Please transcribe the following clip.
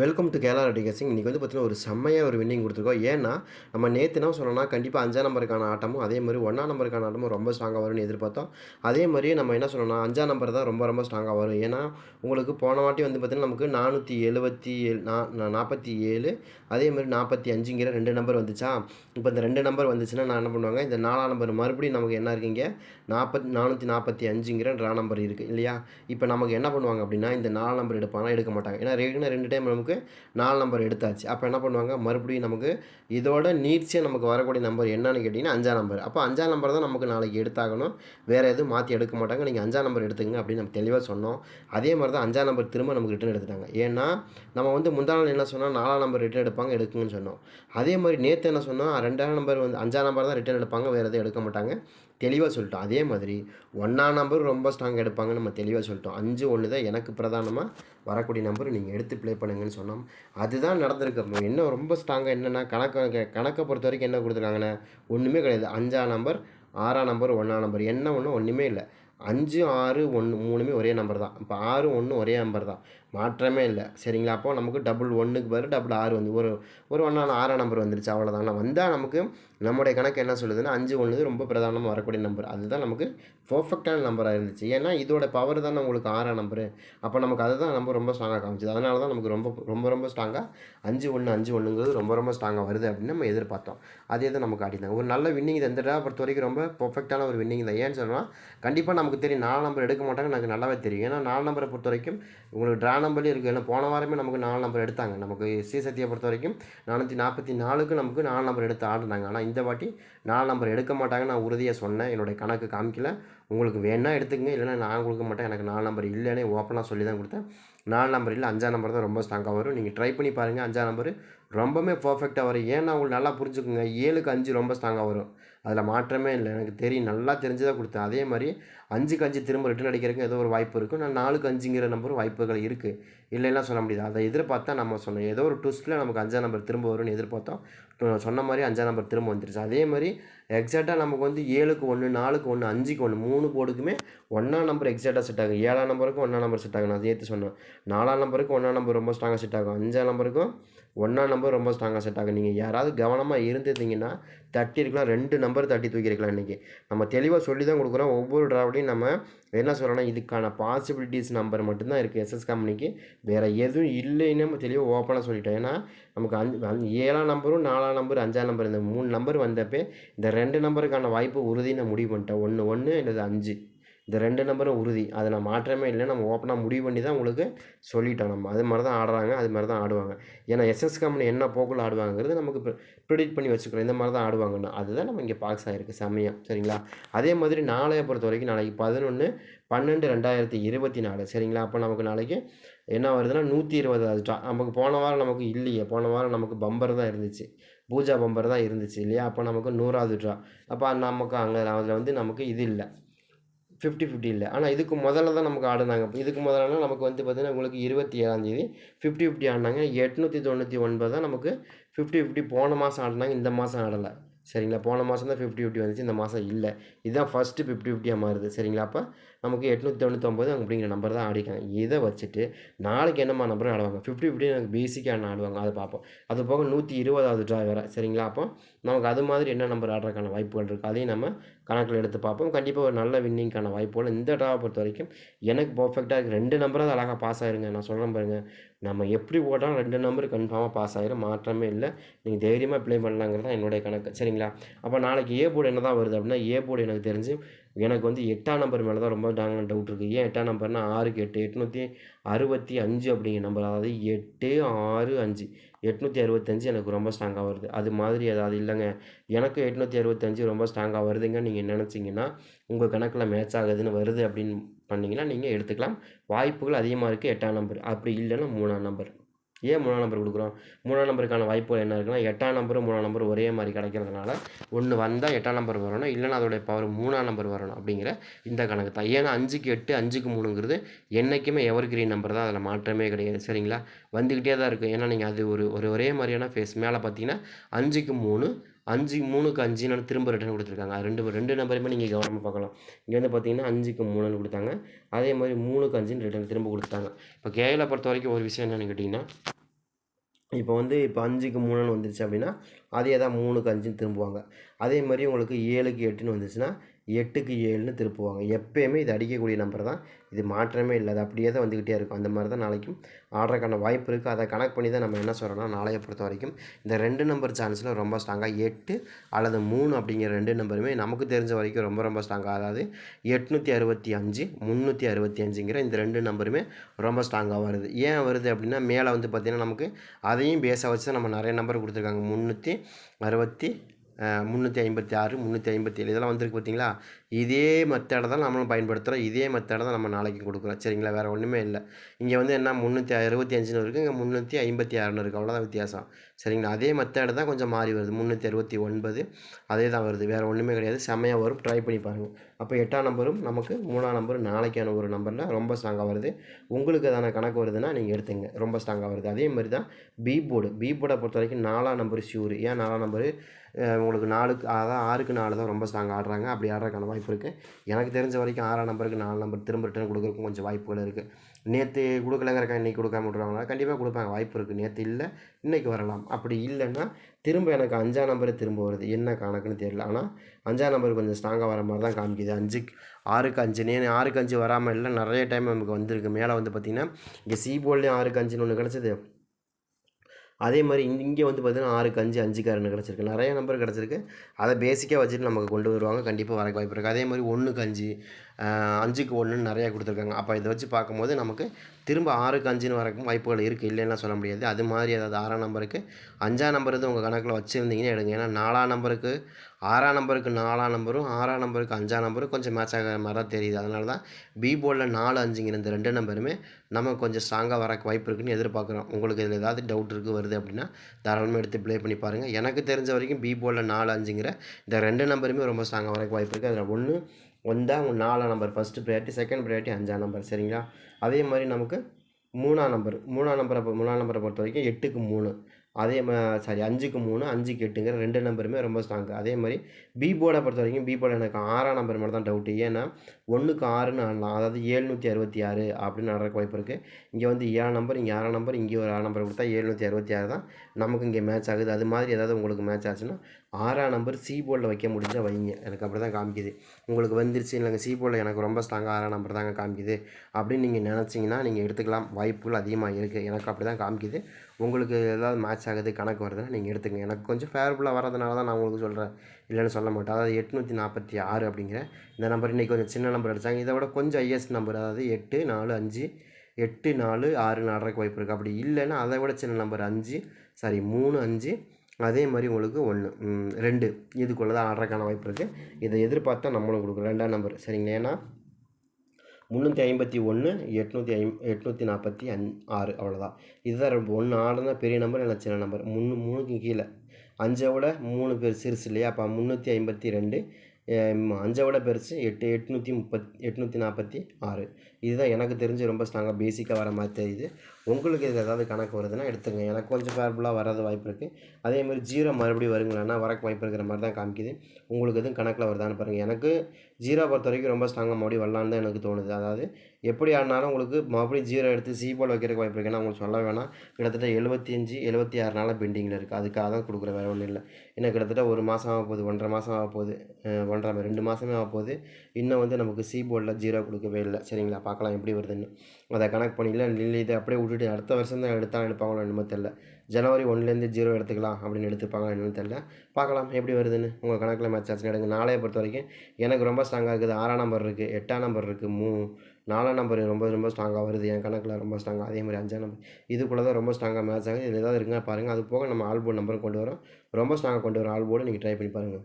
Welcome to Kerala ரெட்டி கேசிங் இன்றைக்கி வந்து பார்த்தீங்கன்னா ஒரு செம்மையாக ஒரு வின்னிங் கொடுத்துருக்கோம். ஏன்னா நம்ம நேற்று என்ன சொன்னோம்னா கண்டிப்பாக அஞ்சாம் நம்பருக்கான ஆட்டமும் அதே மாதிரி ஒன்றாம் நம்பருக்கான ஆட்டமும் ரொம்ப ஸ்ட்ராங்காக வரும்னு எதிர்பார்த்தோம். அதே மாதிரி நம்ம என்ன சொன்னோம்னா அஞ்சாம் நம்பர் தான் ரொம்ப ரொம்ப ஸ்ட்ராங்காக வரும். ஏன்னா உங்களுக்கு போன வாட்டி வந்து பார்த்திங்கன்னா நமக்கு நானூற்றி எழுபத்தி ஏழு நா நாற்பத்தி ஏழு அதே மாதிரி நாற்பத்தி அஞ்சுங்கிற ரெண்டு நம்பர் வந்துச்சா? இப்போ இந்த ரெண்டு நம்பர் வந்துச்சுன்னா நான் என்ன பண்ணுவாங்க? இந்த நாலாம் நம்பர் மறுபடியும் நமக்கு என்ன இருக்கீங்க? நாற்பத்தி நானூற்றி நாற்பத்தி அஞ்சுங்கிற ரா நம்பர் இருக்குது இல்லையா? இப்போ நமக்கு என்ன பண்ணுவாங்க அப்படின்னா இந்த நாலு நம்பர் எடுப்பாங்கன்னா எடுக்க மாட்டாங்க. ஏன்னா ரெகுலர் ரெண்டு டைம் நமக்கு நாலு நம்பர் எடுத்தாச்சு. அப்போ என்ன பண்ணுவாங்க? மறுபடியும் நமக்கு இதோட நீட்ஸியாக நமக்கு வரக்கூடிய நம்பர் என்னன்னு கேட்டிங்கன்னா அஞ்சாம் நம்பர் அப்போ அஞ்சாம் நம்பர் தான் நமக்கு நாளைக்கு எடுத்தாகணும். வேறு எதுவும் மாற்றி எடுக்க மாட்டாங்க. நீங்கள் அஞ்சாம் நம்பர் எடுத்துங்க அப்படின்னு நம்ம தெளிவாக சொன்னோம். அதே மாதிரி தான் அஞ்சாம் நம்பர் திரும்ப நமக்கு ரிட்டன் எடுத்துட்டாங்க. ஏன்னா நம்ம வந்து முந்தாள் நாள் என்ன சொன்னால் நாலாம் நம்பர் ரிட்டன் எடுப்பாங்க எடுக்குங்கன்னு சொன்னோம். அதே மாதிரி நேற்று என்ன சொன்னோம்? ரெண்டாம் நம்பர் வந்து அஞ்சாம் நம்பர் தான் ரிட்டன் எடுப்பாங்க வேறு எதுவும் எடுக்க மாட்டாங்க. தெளிவாக சொல்லிட்டோம். அதே மாதிரி ஒன்றாம் நம்பர் ரொம்ப ஸ்ட்ராங் எடுப்பாங்கன்னு நம்ம தெளிவாக சொல்லிட்டோம். அஞ்சு ஒன்று தான் எனக்கு பிரதானமாக வரக்கூடிய நம்பர் நீங்கள் எடுத்து ப்ளே பண்ணுங்கன்னு சொன்னோம். அதுதான் நடந்திருக்கு. என்ன ரொம்ப ஸ்ட்ராங்காக என்னென்னா கணக்கு கணக்கை பொறுத்த வரைக்கும் என்ன கொடுத்துருக்காங்கண்ணே ஒன்றுமே கிடையாது. அஞ்சாம் நம்பர் ஆறாம் நம்பர் ஒன்றாம் நம்பர் என்ன ஒன்று ஒன்றுமே இல்லை. அஞ்சு ஆறு ஒன்று மூணுமே ஒரே நம்பர் தான். இப்போ ஆறு ஒன்று ஒரே நம்பர் தான். மாற்றமே இல்லை. சரிங்களா? அப்போ நமக்கு டபுள் ஒன்றுக்கு பதில் டபுள் ஆறு வந்து ஒரு ஒரு ஒன்றான ஆறாம் நம்பர் வந்துருச்சு. அவ்வளோதான் ஆனால் வந்தால் நமக்கு நம்முடைய கணக்கு என்ன சொல்லுதுன்னா அஞ்சு ஒன்று ரொம்ப பிரதானமாக வரக்கூடிய நம்பர் அதுதான் நமக்கு பர்ஃபெக்டான நம்பராக இருந்துச்சு. ஏன்னா இதோட பவர் தான் உங்களுக்கு ஆறாம் நம்பரு அப்போ நமக்கு அதுதான் நம்பர் ரொம்ப ஸ்ட்ராங்காக காமிச்சது. அதனால தான் நமக்கு ரொம்ப ரொம்ப ரொம்ப ஸ்ட்ராங்காக அஞ்சு ஒன்று அஞ்சு ஒன்றுங்கிறது ரொம்ப ரொம்ப ஸ்ட்ராங்காக வருது அப்படின்னு நம்ம எதிர்பார்த்தோம். அதே தான் நமக்கு அடித்தாங்க ஒரு நல்ல வின்னிங் இந்த ட்ரா பொறுத்த வரைக்கும் ரொம்ப பர்ஃபெக்டான ஒரு வின்னிங் தான் ஏன்னு சொன்னால் கண்டிப்பாக நமக்கு தெரியும். நாலு நம்பர் எடுக்க மாட்டாங்க எனக்கு நல்லாவே தெரியும். ஏன்னா நாலு நம்பரை பொறுத்த வரைக்கும் உங்களுக்கு ட்ரா நம்பர்லேயும் இருக்குது ஏன்னா போன வாரமே நமக்கு நாலு நம்பர் எடுத்தாங்க. நமக்கு ஸ்ரீ பொறுத்த வரைக்கும் நானூற்றி நாற்பத்தி நாலுக்கு நமக்கு நாலு நம்பர் எடுத்து ஆடினாங்க. ஆனால் இந்த வாட்டி நாலு நம்பர் எடுக்க மாட்டாங்க நான் உறுதியாக சொன்னேன். என்னுடைய கணக்கு காமிக்கல. உங்களுக்கு வேணா எடுத்துக்கங்க. இல்லைன்னா நான் கொடுக்க மாட்டேன். எனக்கு நாலு நம்பர் இல்லைன்னு ஓப்பனாக சொல்லி தான் கொடுத்தேன். நாலு நம்பர் இல்லை அஞ்சாம் நம்பர் தான் ரொம்ப ஸ்ட்ராங்காக வரும். நீங்கள் ட்ரை பண்ணி பாருங்கள் அஞ்சாம் நம்பர் ரொம்பவுமே பர்ஃபெக்டாக வரும். ஏன்னா உங்களுக்கு நல்லா புரிஞ்சுக்குங்க. ஏழுக்கு அஞ்சு ரொம்ப ஸ்ட்ராங்காக வரும். அதில் மாற்றமே இல்லை. எனக்கு தெரியும். நல்லா தெரிஞ்சுதான் கொடுத்தேன். அதே மாதிரி அஞ்சுக்கு அஞ்சு திரும்ப ரிட்டன் அடிக்கிறதுக்கு ஏதோ ஒரு வாய்ப்பு இருக்கும் நான் நாலுக்கு அஞ்சுங்கிற நம்பரும் வாய்ப்புகள் இருக்குது இல்லைன்னா சொல்ல முடியாது. அதை எதிர்பார்த்தா நம்ம சொன்னோம். ஏதோ ஒரு ட்விஸ்ட்டில் நமக்கு அஞ்சாம் நம்பர் திரும்ப வரும்னு எதிர்பார்த்தோம். சொன்ன மாதிரி அஞ்சாம் நம்பர் திரும்ப வந்துருச்சு. அதே மாதிரி எக்ஸாக்டாக நமக்கு வந்து ஏழுக்கு ஒன்று நாலுக்கு ஒன்று அஞ்சுக்கு ஒன்று மூணு போர்டுக்குமே ஒன்றாம் நம்பர் எக்ஸாக்டாக செட் ஆகும். ஏழாம் நம்பருக்கும் ஒன்றாம் நம்பர் செட் ஆகும் நான் சேர்த்து சொன்னேன் நாலாம் நம்பருக்கு ஒன்றாம் நம்பர் ரொம்ப ஸ்ட்ராங்காக செட் ஆகும். அஞ்சாம் நம்பருக்கும் ஒன்றாம் நம்பர் ரொம்ப ஸ்ட்ராங்காக செட் ஆகும். நீங்கள் யாராவது கவனமாக இருந்திருந்தீங்கன்னா தட்டி இருக்கலாம் ரெண்டு நம்பர் தட்டி தூக்கியிருக்கலாம் இன்றைக்கி நம்ம தெளிவாக சொல்லி தான் கொடுக்குறோம். ஒவ்வொரு டிராவலையும் நம்ம என்ன சொல்கிறோன்னா இதுக்கான பாசிபிலிட்டிஸ் நம்பர் மட்டும்தான் இருக்குது எஸ்எஸ் கம்பெனிக்கு வேறு எதுவும் இல்லைன்னு நம்ம தெளிவாக ஓப்பனாக சொல்லிட்டோம். ஏன்னா நமக்கு அஞ்சு ஏழாம் நம்பரும் நாலாம் நம்பர் அஞ்சாம் நம்பர் இந்த மூணு நம்பர் வந்தப்போ இந்த ரெண்டு நம்பருக்கான வாய்ப்பு உறுதி நான் முடிவு பண்ணிட்டேன். ஒன்று ஒன்று இல்லை அஞ்சு. இந்த ரெண்டு நம்பரும் உறுதி. அதை நான் மாற்றமே இல்லை நம்ம ஓப்பனாக முடிவு பண்ணி தான் உங்களுக்கு சொல்லிட்டோம் நம்ம. அது மாதிரி தான் ஆடுறாங்க அது மாதிரி தான் ஆடுவாங்க. ஏன்னா எஸ்எஸ் கம்பெனி என்ன போக்கில் ஆடுவாங்கிறது நமக்கு ப்ரிடிக்ட் பண்ணி வச்சுக்கிறோம். இந்த மாதிரி தான் ஆடுவாங்கன்னா. அதுதான் நம்ம இங்கே பாக்ஸ் ஆகிருக்கு செம்மையாக சரிங்களா? அதே மாதிரி நாளைய பொறுத்த வரைக்கும் நாளைக்கு பதினொன்று பன்னெண்டு ரெண்டாயிரத்தி இருபத்தி நாலு. சரிங்களா? அப்போ நமக்கு நாளைக்கு என்ன வருதுன்னா நூற்றி இருபதாவது ட்ரா நமக்கு போன வாரம் நமக்கு இல்லையே. போன வாரம் நமக்கு பம்பர் தான் இருந்துச்சு. பூஜா பம்பர் தான் இருந்துச்சு இல்லையா? அப்போ நமக்கு நூறாவது ட்ரா அப்போ நமக்கு அங்கே அதில் வந்து நமக்கு இது இல்லை. ஃபிஃப்டி ஃபிஃப்டி இல்லை. ஆனால் இதுக்கு முதல்ல தான் நமக்கு ஆடினாங்க. இதுக்கு முதல்ல நமக்கு வந்து பார்த்திங்கன்னா உங்களுக்கு இருபத்தி ஏழாந்தேதி ஃபிஃப்டி ஃபிஃப்டி ஆடினாங்க. எட்நூற்றி தொண்ணூற்றி ஒன்பது தான் நமக்கு ஃபிஃப்டி ஃபிஃப்டி போன மாதம் ஆடினாங்க. இந்த மாதம் ஆடலை. சரிங்களா? போன மாதம் தான் ஃபிஃப்டி ஃபிஃப்டி வந்துச்சு. இந்த மாதம் இல்லை. இதுதான் ஃபஸ்ட்டு ஃபிஃப்டி ஃபிஃப்டியாக மாறுது. சரிங்களா? அப்போ நமக்கு எட்நூற்றி தொண்ணூத்தொம்பது அப்படிங்கிற நம்பர் தான் ஆடிக்காங்க இதை வச்சுட்டு நாளைக்கு என்னம்மா நம்பர் ஆடுவாங்க? ஃபிஃப்டி ஃபிஃப்டி எனக்கு பேசிக்காக ஆடுவாங்க? அதை பார்ப்போம். அது போக நூற்றி இருபதாவது ட்ரா வேறு சரிங்களா? அப்போ நமக்கு அது மாதிரி என்ன நம்பர் ஆடுறதுக்கான வாய்ப்புகள் இருக்குது அதையும் நம்ம கணக்கில் எடுத்து பார்ப்போம். கண்டிப்பாக ஒரு நல்ல வின்னிங்க்கான வாய்ப்புகள். இந்த ட்ராவை பொறுத்த வரைக்கும் எனக்கு பர்ஃபெக்டாக இருக்குது ரெண்டு நம்பரும் அது அழகாக பாஸ் ஆயிருங்க. நான் சொல்கிறேன் பாருங்கள் நம்ம எப்படி போட்டாலும் ரெண்டு நம்பர் கன்ஃபார்மாக பாஸ் ஆகிரும் மாற்றமே இல்லை. நீங்கள் தைரியமாக ப்ளே பண்ணலாங்கிறது தான் என்னுடைய கணக்கு. சரிங்களா? அப்போ நாளைக்கு ஏ போர்டு என்ன தான் வருது அப்படின்னா ஏ போர்டு எனக்கு தெரிஞ்சு எனக்கு வந்து எட்டாம் நம்பர் மேலே தான் ரொம்ப டாங்க டவுட் இருக்குது ஏன் எட்டாம் நம்பர்னா ஆறுக்கு எட்டு எட்நூற்றி அறுபத்தி அஞ்சு அப்படிங்கிற நம்பர் அதாவது எட்டு ஆறு அஞ்சு. எட்நூற்றி அறுபத்தஞ்சு எனக்கு ரொம்ப ஸ்ட்ராங்காக வருது. அது மாதிரி ஏதாவது இல்லைங்க. எனக்கு எட்நூற்றி அறுபத்தஞ்சு ரொம்ப ஸ்ட்ராங்காக வருதுங்க. நீங்கள் நினச்சிங்கன்னா உங்கள் கணக்கில் மேட்ச் ஆகுதுன்னு வருது அப்படின்னு பண்ணிங்கன்னா நீங்கள் எடுத்துக்கலாம். வாய்ப்புகள் அதிகமாக இருக்குது எட்டாம் நம்பர் அப்படி இல்லைன்னா மூணாம் நம்பர் ஏன் மூணாம் நம்பர் கொடுக்குறோம்? மூணாம் நம்பருக்கான வாய்ப்பு என்ன இருக்குன்னா எட்டாம் நம்பரும் மூணாம் நம்பர் ஒரே மாதிரி கிடைக்கிறதுனால ஒன்று வந்தால் எட்டாம் நம்பர் வரணும் இல்லைன்னா அதோடைய பவர் மூணாம் நம்பர் வரணும் அப்படிங்கிற இந்த கணக்கு தான். ஏன்னா அஞ்சுக்கு எட்டு அஞ்சுக்கு மூணுங்கிறது என்றைக்குமே எவர் கிரீன் நம்பர் தான். அதில் மாற்றமே கிடையாது. சரிங்களா? வந்துக்கிட்டே தான் இருக்கும் ஏன்னா நீங்கள் அது ஒரு ஒரு ஒரே மாதிரியான ஃபேஸ் மேலே பார்த்தீங்கன்னா அஞ்சுக்கு மூணு அஞ்சு மூணுக்கு அஞ்சுன்னு திரும்ப ரிட்டர்ன் கொடுத்துருக்காங்க. ரெண்டு ரெண்டு நம்பருமே நீங்கள் கவனமாக பார்க்கலாம். இங்கே வந்து பார்த்தீங்கன்னா அஞ்சுக்கு மூணுன்னு கொடுத்தாங்க. அதே மாதிரி மூணுக்கு அஞ்சுன்னு ரிட்டர்ன் திரும்ப கொடுத்தாங்க இப்போ கேஎலை பொறுத்த வரைக்கும் ஒரு விஷயம் என்னென்னு கேட்டிங்கன்னா இப்போ வந்து இப்போ அஞ்சுக்கு மூணுன்னு வந்துருச்சு அப்படின்னா அதே தான் மூணுக்கு அஞ்சுன்னு திரும்புவாங்க. அதே மாதிரி உங்களுக்கு ஏழுக்கு எட்டுன்னு வந்துச்சுன்னா எட்டுக்கு ஏழுன்னு திருப்புவாங்க. எப்பயுமே இது அடிக்கக்கூடிய நம்பர் தான். இது மாற்றமே இல்லை. அது அப்படியே தான் வந்துக்கிட்டே இருக்கும். அந்த மாதிரி தான் நாளைக்கும் ஆடுறதுக்கான வாய்ப்பு இருக்குது அதை கணக்கு பண்ணி தான் நம்ம என்ன சொல்கிறோம்னா நாளைய பொறுத்த வரைக்கும் இந்த ரெண்டு நம்பர் சான்ஸில் ரொம்ப ஸ்ட்ராங்காக எட்டு அல்லது மூணு அப்படிங்கிற ரெண்டு நம்பருமே நமக்கு தெரிஞ்ச வரைக்கும் ரொம்ப ரொம்ப ஸ்ட்ராங்காக அதாவது எட்நூற்றி அறுபத்தி அஞ்சு முந்நூற்றி அறுபத்தி அஞ்சுங்கிற இந்த ரெண்டு நம்பருமே ரொம்ப ஸ்ட்ராங்காக வருது. ஏன் வருது அப்படின்னா மேலே வந்து பார்த்திங்கன்னா நமக்கு அதையும் பேஸாக வச்சு தான் நம்ம நிறைய நம்பர் கொடுத்துருக்காங்க. முந்நூற்றி அறுபத்தி முந்நூற்றி ஐம்பத்தி ஆறு முந்நூற்றி ஐம்பத்தி ஏழு இதெல்லாம் வந்திருக்கு பார்த்தீங்களா? இதே மெத்தடை தான் நம்மளும் பயன்படுத்துகிறோம் இதே மெத்தடை தான் நம்ம நாளைக்கு கொடுக்குறோம். சரிங்களா? வேறு ஒன்றுமே இல்லை. இங்கே வந்து என்ன முந்நூற்றி அறுபத்தி அஞ்சுன்னு இருக்குது இங்கே முந்நூற்றி ஐம்பத்தி ஆறுன்னு இருக்குது அவ்வளோதான் வித்தியாசம். சரிங்களா? அதே மெத்தேடு தான் கொஞ்சம் மாறி வருது. முந்நூற்றி அறுபத்தி ஒன்பது அதே தான் வருது. வேறு ஒன்றுமே கிடையாது. செம்மையாக வரும். ட்ரை பண்ணி பாருங்கள் அப்போ எட்டாம் நம்பரும் நமக்கு மூணாம் நம்பரும் நாளைக்கான ஒரு நம்பரில் ரொம்ப ஸ்ட்ராங்காக வருது. உங்களுக்கு அதான கணக்கு வருதுன்னா நீங்கள் எடுத்துங்க. ரொம்ப ஸ்ட்ராங்காக வருது. அதே மாதிரி தான் பி போர்டு பி போர்டை பொறுத்த வரைக்கும் நாலாம் நம்பர் ஷியூர் ஏன் நாலாம் நம்பரு? உங்களுக்கு நாலுக்கு அதான் ஆறுக்கு நாலு தான் ரொம்ப ஸ்ட்ராங் ஆடுறாங்க. அப்படி ஆடுறதுக்கான வாய்ப்பு இருக்குது எனக்கு தெரிஞ்ச வரைக்கும் ஆறாம் நம்பருக்கு நாலு நம்பர் திரும்ப ரிட்டர்ன் கொடுக்குறதுக்கும் கொஞ்சம் வாய்ப்புகள் இருக்குது நேற்று கொடுக்கலங்கிறக்கா இன்றைக்கி கொடுக்காம விட்ருவாங்களா கண்டிப்பாக கொடுப்பாங்க. வாய்ப்பு இருக்குது நேற்று இல்லை. இன்றைக்கி வரலாம். அப்படி இல்லைன்னா திரும்ப எனக்கு அஞ்சாம் நம்பரு திரும்ப வருது. என்ன கணக்குன்னு தெரியல. ஆனால் அஞ்சாம் நம்பர் கொஞ்சம் ஸ்ட்ராங்காக வர மாதிரி தான் காமிக்குது. அஞ்சுக்கு ஆறுக்கு அஞ்சு. நே ஆறுக்கு அஞ்சு வராமல் இல்லை. நிறைய டைம் நமக்கு வந்திருக்கு. மேலே வந்து பார்த்திங்கன்னா இங்கே சி போர்ட்லேயும் ஆறுக்கு அஞ்சுன்னு ஒன்று கிடச்சிது. அதே மாதிரி இங்கே வந்து பார்த்திங்கன்னா ஆறுக்கு அஞ்சு அஞ்சுக்காரன்னு கிடச்சிருக்கு. நிறைய நம்பர் கிடச்சிருக்கு. அதை பேசிக்காக வச்சுட்டு நமக்கு கொண்டு வருவாங்க. கண்டிப்பாக வர வாய்ப்பு இருக்குது அதே மாதிரி ஒன்றுக்கு அஞ்சு அஞ்சுக்கு ஒன்றுன்னு நிறையா கொடுத்துருக்காங்க. அப்போ இதை வச்சு பார்க்கும்போது நமக்கு திரும்ப ஆறுக்கு அஞ்சுன்னு வரக்கும் வாய்ப்புகள் இருக்குது இல்லைன்னா சொல்ல முடியாது. அது மாதிரி அதாவது ஆறாம் நம்பருக்கு அஞ்சாம் நம்பர் இது உங்கள் கணக்கில் வச்சுருந்தீங்கன்னா எடுங்க. ஏன்னா நாலாம் நம்பருக்கு ஆறாம் நம்பருக்கு நாலாம் நம்பரும் ஆறாம் நம்பருக்கு அஞ்சாம் நம்பரும் கொஞ்சம் மேட்ச் ஆகிற மாதிரி தான் தெரியுது. அதனால தான் பி போர்டில் நாலு அஞ்சுங்கிற இந்த ரெண்டு நம்பருமே நமக்கு கொஞ்சம் ஸ்ட்ராங்காக வரக்கு வாய்ப்பு இருக்குன்னு எதிர்பார்க்குறோம். உங்களுக்கு இதில் ஏதாவது டவுட் இருக்குது வருது அப்படின்னா தாராளமாக எடுத்து ப்ளே பண்ணி பாருங்கள் எனக்கு தெரிஞ்ச வரைக்கும் பி போர்டில் நாலு அஞ்சுங்கிற இந்த ரெண்டு நம்பருமே ரொம்ப ஸ்ட்ராங்காக வரக்கு வாய்ப்பு இருக்குது அதில் ஒன்று ஒன்றா நாலாம் number first priority second priority அஞ்சாம் நம்பர் சரிங்களா? அதே மாதிரி நமக்கு மூணாம் நம்பர் மூணாம் நம்பரை மூணாம் நம்பரை பொறுத்த வரைக்கும் எட்டுக்கு மூணு. அதே மா சாரி அஞ்சுக்கு மூணு அஞ்சுக்கு எட்டுங்கிற ரெண்டு நம்பருமே ரொம்ப ஸ்ட்ராங்கு அதே மாதிரி பி போர்டை பொறுத்த வரைக்கும் பி போர்டு எனக்கு ஆறாம் நம்பர் மட்டும் தான் டவுட்டு ஏன்னா ஒன்றுக்கு ஆறுன்னு ஆடலாம். அதாவது ஏழ்நூற்றி அறுபத்தி ஆறு அப்படின்னு ஆடுறக்கு வாய்ப்பு இருக்குது இங்கே வந்து ஏழாம் நம்பர் இங்கே ஆறாம் நம்பர் இங்கே ஒரு ஆறு நம்பர் கொடுத்தா ஏழ்நூற்றி அறுபத்தி ஆறு தான் நமக்கு இங்கே மேட்ச் ஆகுது. அது மாதிரி ஏதாவது உங்களுக்கு மேட்ச் ஆச்சுன்னா ஆறாம் நம்பர் சி போர்டில் வைக்க முடிஞ்சால் வைங்க. எனக்கு அப்படி தான் காமிக்குது. உங்களுக்கு வந்துருச்சு இல்லைங்க சி போர்டில் எனக்கு ரொம்ப ஸ்ட்ராங்காக ஆறாம் நம்பர் தாங்க காமிக்குது. அப்படின்னு நீங்கள் நினச்சிங்கன்னா நீங்கள் எடுத்துக்கலாம். வாய்ப்புகள் அதிகமாக இருக்குது எனக்கு அப்படி தான் காமிக்குது. உங்களுக்கு ஏதாவது மேட்ச் ஆகுது கணக்கு வருதுன்னா நீங்கள் எடுத்துங்க எனக்கு கொஞ்சம் ஃபேவரபுளாக வரதுனால தான் நான் உங்களுக்கு சொல்கிறேன் இல்லைன்னு சொல்ல மாட்டேன். அதாவது எட்நூற்றி நாற்பத்தி ஆறு அப்படிங்கிற இந்த நம்பர் இன்றைக்கி கொஞ்சம் சின்ன நம்பர் அடித்தாங்க இதை விட கொஞ்சம் ஐஎஸ்ட் நம்பர் அதாவது எட்டு நாலு அஞ்சு எட்டு நாலு ஆறு நாலரைக்கு வாய்ப்பு இருக்குது அப்படி இல்லைன்னா அதை விட சின்ன நம்பர் அஞ்சு சாரி மூணு அஞ்சு அதே மாதிரி உங்களுக்கு ஒன்று ரெண்டு. இதுக்குள்ளே தான் ஆடுறதுக்கான வாய்ப்பு இருக்குது இதை எதிர்பார்த்தா நம்மளும் கொடுக்குறோம் ரெண்டாம் நம்பர் சரிங்களா ஏன்னா முந்நூற்றி ஐம்பத்தி ஒன்று எட்நூற்றி ஐம் எட்நூற்றி நாற்பத்தி அஞ் ஆறு அவ்வளோதான் இதுதான் ரொம்ப ஒன்று ஆடுனா பெரிய நம்பர் இல்லை சின்ன நம்பர் முன்னு மூணுக்கு கீழே. அஞ்சை விட மூணு பேர் சிறுசு இல்லையா? அப்போ முந்நூற்றி ஐம்பத்தி ரெண்டு அஞ்சை விட பெருசு எட்டு எட்நூற்றி முப்பத் எட்நூற்றி நாற்பத்தி ஆறு. இதுதான் எனக்கு தெரிஞ்சு ரொம்ப ஸ்ட்ராங்காக பேசிக்காக வர மாதிரி தெரியுது. உங்களுக்கு இதில் ஏதாவது கணக்கு வருதுன்னா எடுத்துங்க. எனக்கு கொஞ்சம் ஃபேர்புலாக வராத வாய்ப்பு இருக்குது அதேமாதிரி ஜீரோ மறுபடியும் வருங்களான்னா வரக்கு வாய்ப்பு இருக்கிற மாதிரி தான் காமிக்குது. உங்களுக்கு எதுவும் கணக்கில் வருதான்னு பாருங்கள் எனக்கு ஜீரோ பொறுத்த வரைக்கும் ரொம்ப ஸ்ட்ராங்காக மறுபடியும் வரலான்னு தான் எனக்கு தோணுது. அதாவது எப்படி ஆடினாலும் உங்களுக்கு மறுபடியும் ஜீரோ எடுத்து சி போல் வைக்கிறதுக்கு வாய்ப்பு இருக்குன்னா உங்களுக்கு சொல்ல வேணாம். கிட்டத்தட்ட எழுபத்தி அஞ்சு எழுபத்தி ஆறு நாளாக பெண்டிங்கில் இருக்குது அதுக்காக தான் கொடுக்குற வேறு ஒன்றும் இல்லை. ஏன்னா கிட்டத்தட்ட ஒரு மாதம் ஆக போகுது ஒன்றரை மாதம் ஆக போகுது ஒன்றரை ரெண்டு மாதமே ஆக போகுது. இன்னும் வந்து நமக்கு சி போர்டில் ஜீரோ கொடுக்கவே இல்லை. சரிங்களா? பார்க்கலாம் எப்படி வருதுன்னு. அதை கணக்கு பண்ணிக்கலாம் இல்லை இதை அப்படியே விட்டுட்டு அடுத்த வருஷம் தான் எடுத்தாலும் எடுப்பாங்களோ என்னமோ தெரில ஜனவரி ஒன்லேருந்து ஜீரோ எடுத்துக்கலாம் அப்படின்னு எடுத்துப்பாங்களா என்னன்னு தெரில பார்க்கலாம் எப்படி வருதுன்னு உங்கள் கணக்கில் மேட்ச் ஆச்சு எடுங்க நாளையை பொறுத்த வரைக்கும் எனக்கு ரொம்ப ஸ்ட்ராங்காக இருக்குது. ஆறாம் நம்பர் இருக்குது எட்டாம் நம்பர் இருக்குது மூ நாலாம் நம்பர் ரொம்ப ரொம்ப ஸ்ட்ராங்காக வருது. என் கணக்கில் ரொம்ப ஸ்ட்ராங்காக அதே மாதிரி அஞ்சாம் நம்பர் இதுக்குள்ளே தான் ரொம்ப ஸ்ட்ராங்காக மேட்ச் ஆகுது. இதில் ஏதாவது இருக்குங்க பாருங்கள் அது போக நம்ம ஆல்போர்டு நம்பரும் கொண்டு வரோம். ரொம்ப ஸ்ட்ராங்காக கொண்டு வரோம் ஆல்போர்டு நீங்கள் ட்ரை பண்ணி பாருங்கள்